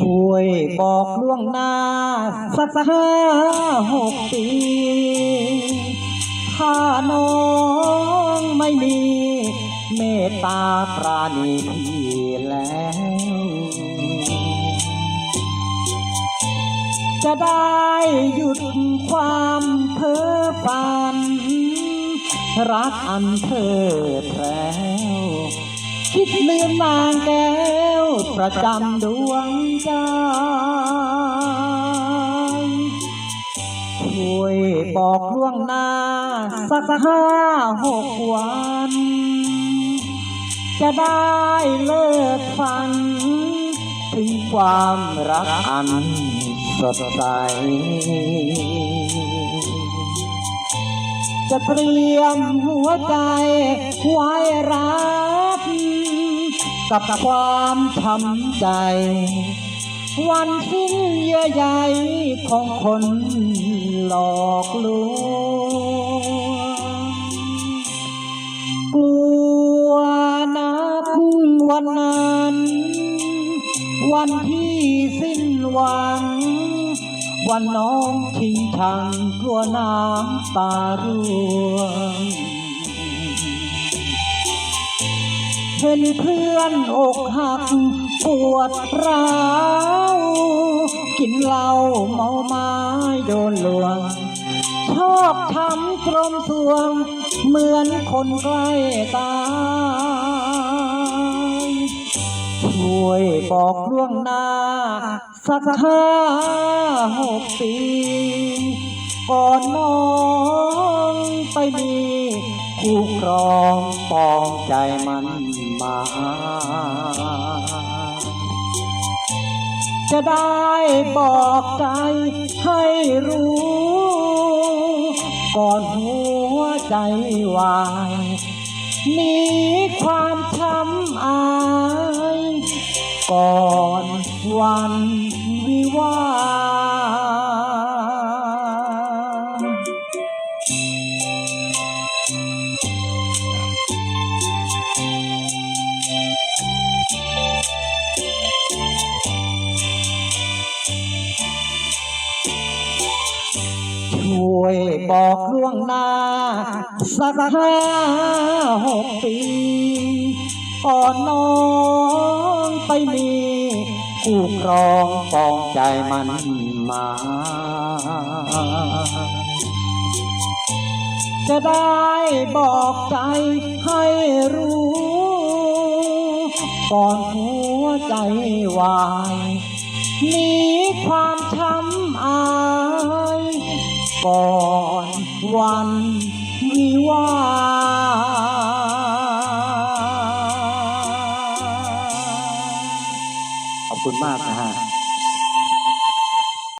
ช่วยบอกล่วงหน้า สักห้าหกปีถ้าน้องไม่มี เมตตาปราณีพี่แล้ว จะได้หยุดความเพ้อฝัน รักอันเธอแพรวคิดลืมนางแก้ว ประจำดวงใจช่วยบอกล่วงหน้า สักห้าหกวัน จะได้เลิกฝัน ถึงความรักอันสดใส จะเตรียมหัวใจไว้รับ กับความช้ำใจ วันสิ้นเยื่อใยของคนหลอกลวงกลัวนักวันนั้น วันที่สิ้นหวัง วันน้องชิงชังกลัวน้ำตาร่วง ห็นเพื่อนอกหัก ปวดร้าวกินเหล้าเมาไม้โดนลวง ชอบช้ำตรมสวง เหมือนคนใกล้ตายช่วยบอกล่วงหน้า สักห้าหกปีก่อนน้องไปมีคู่ครองปองใจมัน มา จะได้บอกใจให้รู้ ก่อนหัวใจวายหนีความช้ำอาย ก่อนวันวิวา วยบอกล่วงหน้า สักห้าหกปีก่อนน้องไปมีคู่ครองปองใจมันมา จะได้บอกใจให้รู้ก่อนหัวใจวายหนีความช้ำอาย ก่อนวันวิวาขอบคุณมากนะฮะ